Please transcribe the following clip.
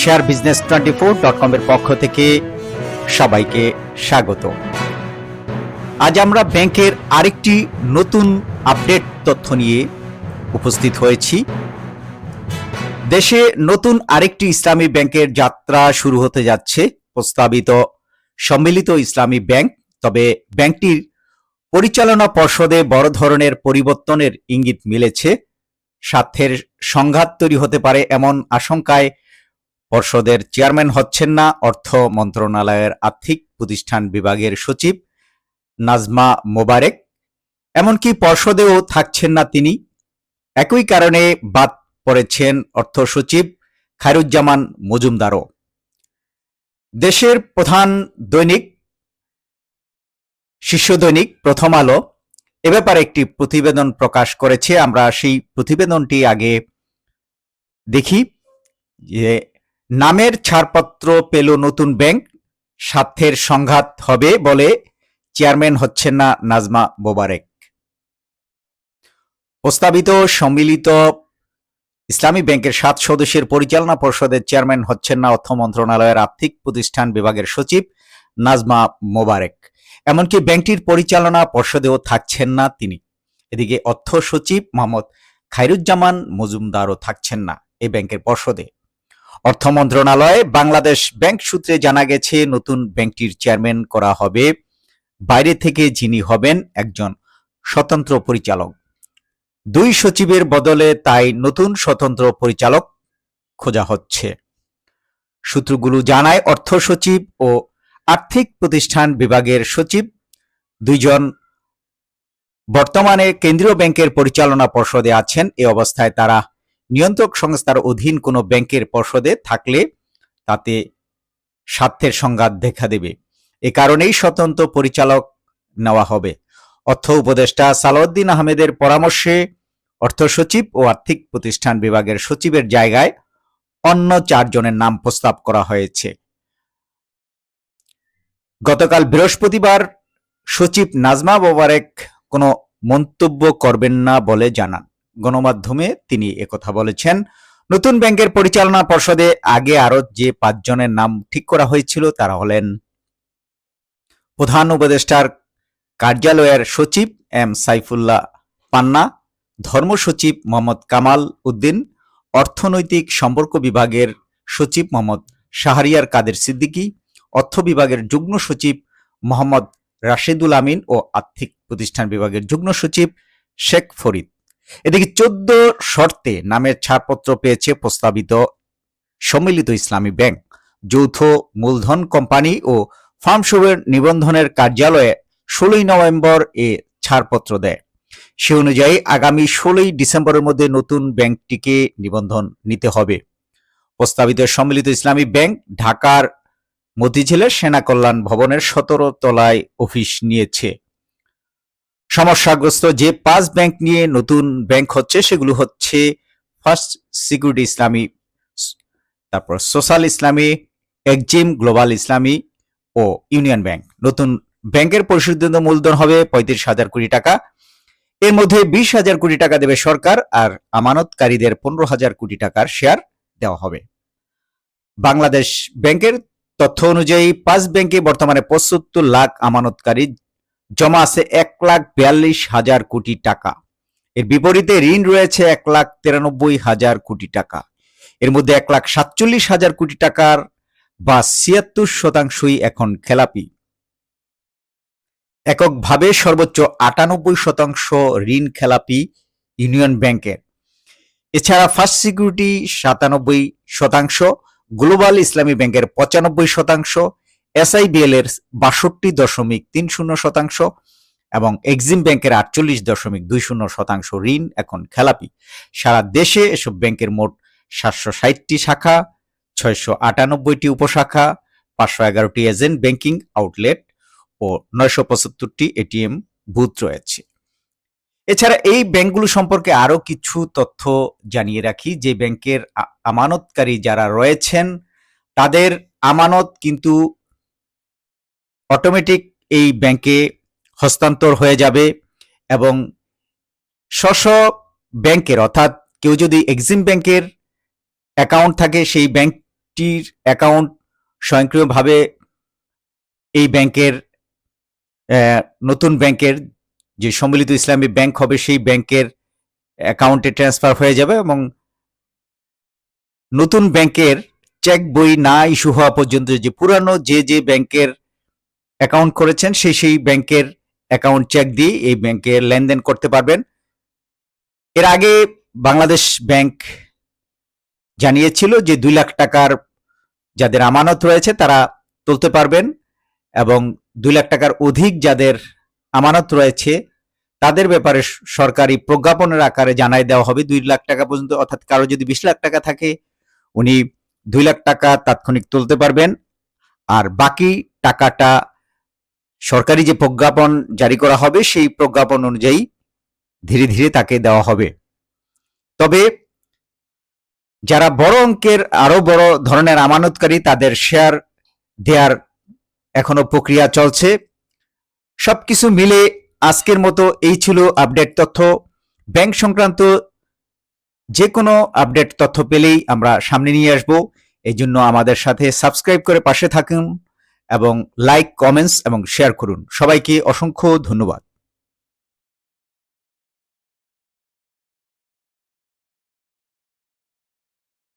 Share business twenty four dot কমের পক্ষ থেকে সবাইকে স্বাগত। আজ আমরা ব্যাংকের আরেকটি নতুন আপডেট তথ্য নিয়ে উপস্থিত হয়েছি। দেশে নতুন আরেকটি ইসলামী ব্যাংকের যাত্রা শুরু হতে যাচ্ছে। প্রস্তাবিত সম্মিলিত ইসলামী ব্যাংক, তবে ব্যাংকটির পরিচালনা পর্ষদে বড় ধরনের পরিবর্তনের ইঙ্গিত মিলেছে। স্বার্থের সংঘাত তৈরি হতে পারে এমন আশঙ্কায় পর্ষদের চেয়ারম্যান হচ্ছেন না, অর্থ মন্ত্রণালয়ের আর্থিক প্রতিষ্ঠান বিভাগের সচিব নাজমা মোবারেক। এমনকি পর্ষদেও থাকছেন না তিনি। একই কারণে বাদ পড়েছেন অর্থ সচিব খায়রুজ্জামান মজুমদারও। দেশের প্রধান দৈনিক, শীর্ষ দৈনিক প্রথম আলো এ ব্যাপারে একটি প্রতিবেদন প্রকাশ করেছে। আমরা সেই প্রতিবেদনটি আগে দেখি যে নামের ছাড়পত্র পেল নতুন ব্যাংক, স্বার্থের সংঘাত হবে বলে চেয়ারম্যান হচ্ছেন না নাজমা মোবারেক। প্রস্তাবিত সম্মিলিত ইসলামী ব্যাংকের সাত সদস্যের পরিচালনা পর্ষদের চেয়ারম্যান হচ্ছেন না অর্থ মন্ত্রণালয়ের আর্থিক প্রতিষ্ঠান বিভাগের সচিব নাজমা মোবারেক। এমনকি ব্যাংকটির পরিচালনা পর্ষদেও থাকছেন না তিনি। এদিকে অর্থ সচিব মোহাম্মদ খাইরুজ্জামান মজুমদারও থাকছেন না এই ব্যাংকের পর্ষদে। অর্থ মন্ত্রণালয়, বাংলাদেশ ব্যাংক সূত্রে জানা গেছে, নতুন ব্যাংকটির চেয়ারম্যান করা হবে। বাইরে থেকে যিনি হবেন একজন স্বতন্ত্র পরিচালক। দুই সচিবের বদলে তাই নতুন স্বতন্ত্র পরিচালক খোঁজা হচ্ছে। সূত্রগুলো জানায়, অর্থ সচিব ও আর্থিক প্রতিষ্ঠান বিভাগের সচিব দুইজন বর্তমানে কেন্দ্রীয় ব্যাংকের পরিচালনা পর্ষদে আছেন। এ অবস্থায় তারা নিয়ন্ত্রক সংস্থার অধীন কোনো ব্যাংকের পর্ষদে থাকলে তাতে স্বার্থের সংঘাত দেখা দেবে। এ কারণেই স্বতন্ত্র পরিচালক নেওয়া হবে। অর্থ উপদেষ্টা সালাউদ্দিন আহমেদের পরামর্শে অর্থ সচিব ও আর্থিক প্রতিষ্ঠান বিভাগের সচিবের জায়গায় অন্য চারজনের নাম প্রস্তাব করা হয়েছে। গতকাল বৃহস্পতিবার সচিব নাজমা মোবারেক কোনো মন্তব্য করবেন না বলে জানান। গণমাধ্যমে তিনি একথা বলেছেন। নতুন ব্যাংকের পরিচালনা পর্ষদে আগে আরও যে পাঁচজনের নাম ঠিক করা হয়েছিল তারা হলেন প্রধান উপদেষ্টার কার্যালয়ের সচিব এম সাইফুল্লাহ পান্না, ধর্ম সচিব মোহাম্মদ কামাল উদ্দিন, অর্থনৈতিক সম্পর্ক বিভাগের সচিব মোহাম্মদ শাহরিয়ার কাদের সিদ্দিকী, অর্থ বিভাগের যুগ্ম সচিব মোহাম্মদ রাশেদুল আমিন ও আর্থিক প্রতিষ্ঠান বিভাগের যুগ্ম সচিব শেখ ফরিদ। এদিকে চোদ্দ শর্তে নামের ছাড়পত্র পেয়েছে প্রস্তাবিত সম্মিলিত ইসলামী ব্যাংক। যৌথ মূলধন কোম্পানি ও ফার্মশপের নিবন্ধনের কার্যালয়ে ষোলোই নভেম্বর এ ছাড়পত্র দেয়। সে অনুযায়ী আগামী ষোলোই ডিসেম্বরের মধ্যে নতুন ব্যাংকটিকে নিবন্ধন নিতে হবে। প্রস্তাবিত সম্মিলিত ইসলামী ব্যাংক ঢাকার মতিঝিলের সেনা কল্যাণ ভবনের সতেরো তলায় অফিস নিয়েছে। সমস্যাগ্রস্ত যে পাঁচ ব্যাংক নিয়ে নতুন ব্যাংক হচ্ছে, সেগুলো হচ্ছে ফার্স্ট সিকিউরিটি ইসলামী, তারপর সোশ্যাল ইসলামী এক্সিম গ্লোবাল ইসলামী ও ইউনিয়ন ব্যাংক। নতুন ব্যাংকের পরিশোধিত মূলধন হবে পঁয়ত্রিশ হাজার কোটি টাকা। এর মধ্যে বিশ হাজার কোটি টাকা দেবে সরকার আর আমানতকারীদের পনেরো হাজার কোটি টাকার শেয়ার দেওয়া হবে। বাংলাদেশ ব্যাংকের তথ্য অনুযায়ী পাঁচ ব্যাংকে বর্তমানে পঁচাত্তর লাখ আমানতকারী জমা আছে এক লাখ বিয়াল্লিশ হাজার কোটি টাকা। এর বিপরীতে ঋণ রয়েছে এক লাখ তিরানব্বই হাজার কোটি টাকা। এর মধ্যে এক লাখ সাতচল্লিশ হাজার কোটি টাকার বা ছিয়াত্তর শতাংশই এখন খেলাপি। এককভাবে সর্বোচ্চ আটানব্বই শতাংশ ঋণ খেলাপি ইউনিয়ন ব্যাংকের। এছাড়া ফার্স্ট সিকিউরিটি সাতানব্বই শতাংশ, গ্লোবাল ইসলামী ব্যাংকের পঁচানব্বই শতাংশ এসআইবিএল এর বাষট্টি দশমিক তিন শূন্য শতাংশ এবং এক্সিম ব্যাংকের আটচল্লিশ দশমিক দুই শূন্য শতাংশ ঋণ এখন খেলাপি। সারা দেশে এসব ব্যাংকের মোট সাতশো ষাটটি শাখা, ছয়শো আটানব্বইটি উপশাখা, পাঁচশো এগারোটি এজেন্ট ব্যাংকিং আউটলেট ও নয়শো পঁচাত্তরটি এটিএম বুথ রয়েছে। এছাড়া এই ব্যাংকগুলো সম্পর্কে আরও কিছু তথ্য জানিয়ে রাখি। যে ব্যাংকের আমানতকারী যারা রয়েছেন, তাদের আমানত কিন্তু অটোমেটিক এই ব্যাংকে হস্তান্তর হয়ে যাবে এবং স্ব ব্যাংকের অর্থাৎ কেউ যদি এক্সিম ব্যাংকের অ্যাকাউন্ট থাকে, সেই ব্যাংকটির অ্যাকাউন্ট স্বয়ংক্রিয়ভাবে এই ব্যাংকের নতুন ব্যাংকের যে সম্মিলিত ইসলামী ব্যাংক হবে, সেই ব্যাংকের অ্যাকাউন্টে ট্রান্সফার হয়ে যাবে এবং নতুন ব্যাংকের চেক বই না ইস্যু হওয়া পর্যন্ত, যে পুরানো যে যে ব্যাংকের অ্যাকাউন্ট করেছেন, সেই সেই ব্যাংকের অ্যাকাউন্ট চেক দিয়ে এই ব্যাংকে লেনদেন করতে পারবেন। এর আগে বাংলাদেশ ব্যাংক জানিয়েছিল যে দুই লাখ টাকার যাদের আমানত রয়েছে তারা তুলতে পারবেন এবং দুই লাখ টাকার অধিক যাদের আমানত রয়েছে তাদের ব্যাপারে সরকারি প্রজ্ঞাপনের আকারে জানাই দেওয়া হবে। দুই লাখ টাকা পর্যন্ত, অর্থাৎ কারও যদি বিশ লাখ টাকা থাকে, উনি দুই লাখ টাকা তাৎক্ষণিক তুলতে পারবেন। আর বাকি টাকাটা সরকারি যে প্রজ্ঞাপন জারি করা হবে, সেই প্রজ্ঞাপন অনুযায়ী ধীরে ধীরে তাকে দেওয়া হবে। তবে যারা বড় অঙ্কের আরও বড় ধরনের আমানতকারী, তাদের শেয়ার দেওয়ার এখনও প্রক্রিয়া চলছে। সবকিছু মিলে আজকের মতো এই ছিল আপডেট তথ্য। ব্যাংক সংক্রান্ত যে কোনো আপডেট তথ্য পেলেই আমরা সামনে নিয়ে আসব। এই জন্য আমাদের সাথে সাবস্ক্রাইব করে পাশে থাকুন। এবং লাইক কমেন্টস এবং শেয়ার করুন। সবাইকে অসংখ্য ধন্যবাদ।